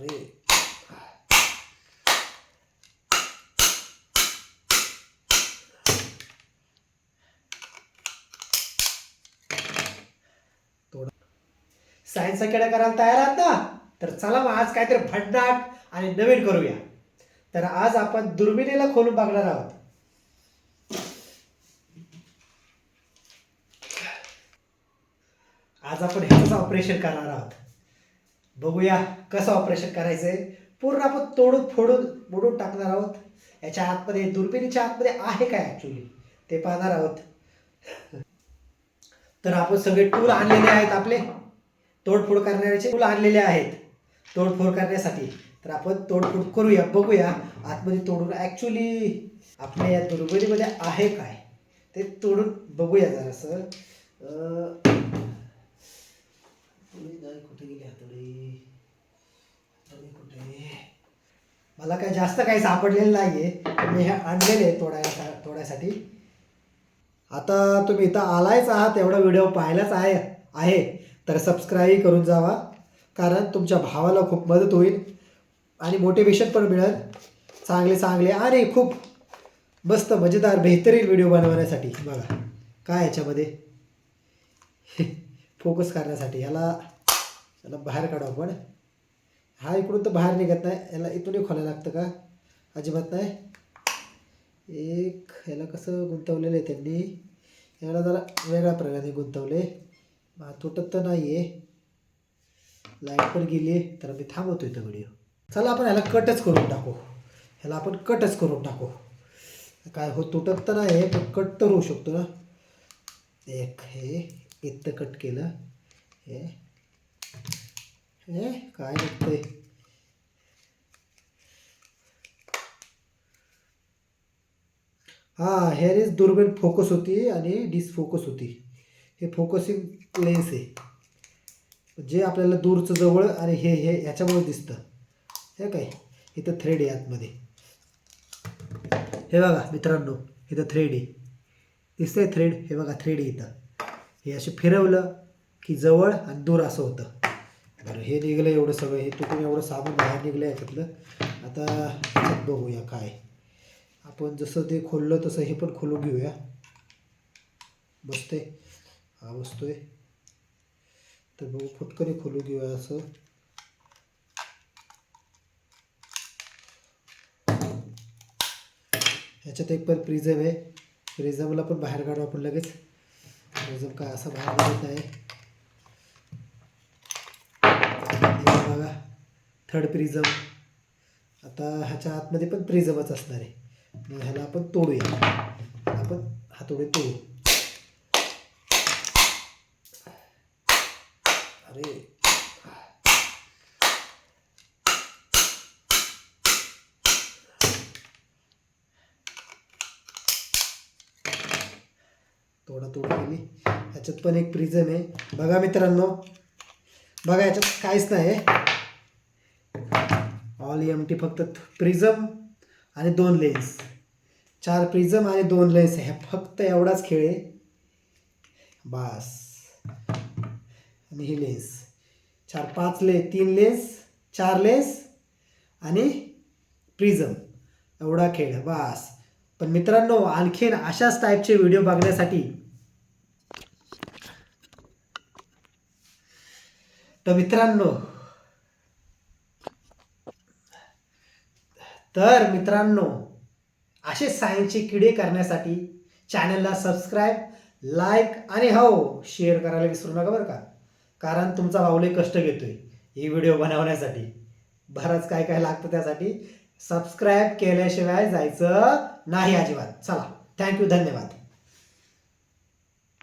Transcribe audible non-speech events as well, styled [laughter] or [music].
अरे. सायन्सचा खेळ करायला तयार आहात ना? तर चला मग आज काहीतरी भडनाट आणि नवीन करूया. तर आज आपण दुर्बिणीला खोलून बघणार आहोत. आज आपण ह्याचं ऑपरेशन करणार आहोत. बघूया कसं ऑपरेशन करायचं आहे पूर्ण आपण तोडून फोडून मोडून टाकणार आहोत. याच्या आतमध्ये दुर्बिणीच्या आतमध्ये आहे काय ॲक्च्युली ते पाहणार आहोत. तर आपण सगळे टूल आणलेले आहेत आपले. तोडफोड करण्याचे टूल आणलेले आहेत. तोडफोड करण्यासाठी. तर आपण तोडफोड करूया बघूया आतमध्ये तोडून ॲक्च्युली आपल्या या दुर्बिणीमध्ये आहे काय? ते तोडून बघूया जरासं अं, हातोडी नाही, कुठे गेली हातोडी हातोडी कुठे मला काय जास्त काही सापडलेलं नाही आहे मी हे आणलेले तोडायला तोडायसाठी. आता तुम्ही इथं आलायच आहात एवढा व्हिडिओ पाहिलाच आहे आहे. तर सबस्क्राईब करून जावा. कारण तुमच्या भावाला खूप मदत होईल आणि मोटिवेशन पण मिळेल. चांगले चांगले आणि खूप मस्त मजेदार बेहतरीन व्हिडिओ बनवण्यासाठी. बघा काय याच्यामध्ये? [laughs] फोकस करण्यासाठी. याला याला बाहेर काढू आपण. हा इकडून तर बाहेर निघत नाही. याला इथूनही खोलायला लागतं का? अजिबात नाही. एक ह्याला कसं गुंतवलेलं आहे त्यांनी? याला जरा वेगळ्या प्रकारे गुंतवले. तुटत तर नाही आहे लाइट पण गेली आहे तर मी थांबवतो इथं व्हिडिओ चला आपण ह्याला कटच करून टाकू. ह्याला आपण कटच करून टाकू. काय हो तुटत तर नाही पण कट तर होऊ शकतो ना. एक हे इथं कट केलं. हे हे काय निघतंय हां हेअर इज दुर्बीण फोकस होती आणि डिसफोकस होती. हे फोकसिंग लेन्स आहे. जे आपल्याला दूरचं जवळ आणि हे हे ह्याच्यामुळे दिसतं. हे काय? इथं थ्रेड आहे आतमध्ये. हे बघा मित्रांनो इथं थ्रेड आहे दिसतंय थ्रेड हे बघा थ्रेड आहे इथं. हे असे फिरवलं की जवळ आणि दूर असं होतं. बरं हे निघलं एवढं सगळं हे तुटून एवढं साबण बाहेर निघलं याच्यातलं. आता बघूया काय. आपण जसं ते खोललं तसं हे पण खोलून घेऊया. बसते हा बसतोय. तर बघू फुटकरी खोलून घेऊया असं. ह्याच्यात एक पण प्रिझम आहे. प्रिझमला पण बाहेर काढू आपण लगेच. प्रिझम काय असं बाहेर निघत नाही हे बघा. थर्ड प्रिझम आता ह्याच्या आतमध्ये पण प्रिझमच असणार आहे. मग ह्याला आपण तोडूया. आपण हातोडे तोडू. अरे. तोडा तोड केली ह्याच्यात पण एक प्रिझम आहे. बघा मित्रांनो. बघा याच्यात काहीच नाही ऑल एम टी फक्त प्रिझम आणि दोन लेन्स चार प्रिझम आणि दोन लेन्स ह्या फक्त एवढाच खेळ आहे. बास. आणि ही लेन्स चार पाच ले तीन लेन्स चार लेन्स आणि प्रिझम एवढा खेळ बास. पण मित्रांनो आणखीन अशाच टाईपचे व्हिडिओ बघण्यासाठी तर मित्रांनो तर मित्रांनो असे सायन्सचे किडे करण्यासाठी चॅनलला सबस्क्राईब लाईक आणि हो शेअर करायला विसरू नका बरं का. कारण तुमचा भाऊले कष्ट घेतोय ही व्हिडिओ बनवण्यासाठी. बरंच काय काय लागतं त्यासाठी सबस्क्राईब केल्याशिवाय जायचं नाही अजिबात. चला थँक्यू धन्यवाद.